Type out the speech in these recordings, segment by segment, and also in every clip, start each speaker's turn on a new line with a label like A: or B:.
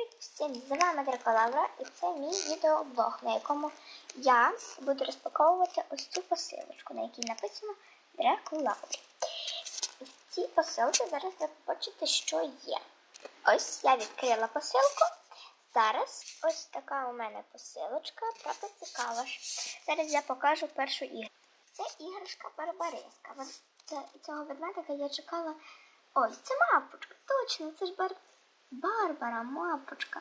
A: Привіт всім! З вами Драколавра і це мій відеоблог, на якому я буду розпаковувати ось цю посилочку, на якій написано Драколавра. В цій посилці зараз ви побачите, що є. Ось я відкрила посилку. Зараз ось така у мене посилочка, правда цікава. Зараз я покажу першу іграшку. Це іграшка Барбариска. Цього ведмедика я чекала. Ой, це мапочка, точно, це ж бар... Барбара, мапочка.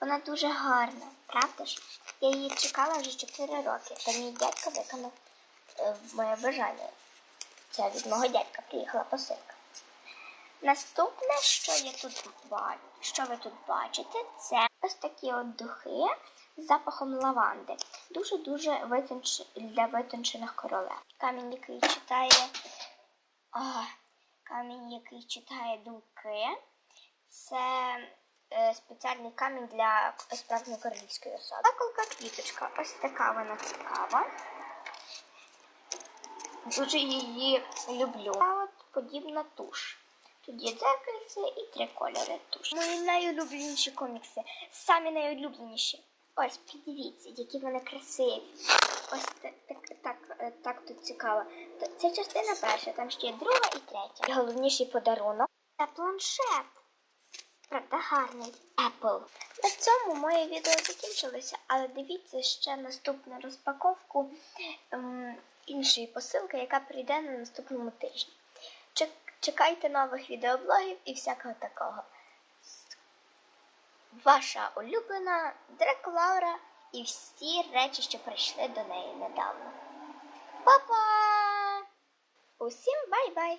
A: Вона дуже гарна, правда ж? Я її чекала вже 4 роки, та мій дядько виконав е, моє бажання. Це від мого дядька приїхала посилка. Наступне, що я тут що ви тут бачите, це ось такі от духи з запахом лаванди. Дуже-дуже витонч... для витончених королев. Камінь, який читає. А, камінь, який читає думки. Це е, спеціальний камінь для справжньої королівської особи. Заколка квіточка. Ось така вона цікава. Дуже її люблю. А от подібна туш. Тут є дзеркальце і три кольори туш. Мої найулюбленіші комікси. Самі найулюбленіші. Ось, подивіться, які вони красиві. Ось так, так, так, е, так тут цікаво. Це частина перша, там ще є друга і третя. І головніший подарунок це планшет. Правда, гарний Apple. На цьому моє відео закінчилося, але дивіться ще наступну розпаковку ем, іншої посилки, яка прийде на наступному тижні. Чекайте нових відеоблогів і всякого такого. Ваша улюблена Драколаура і всі речі, що прийшли до неї недавно. Па-па! Усім бай-бай!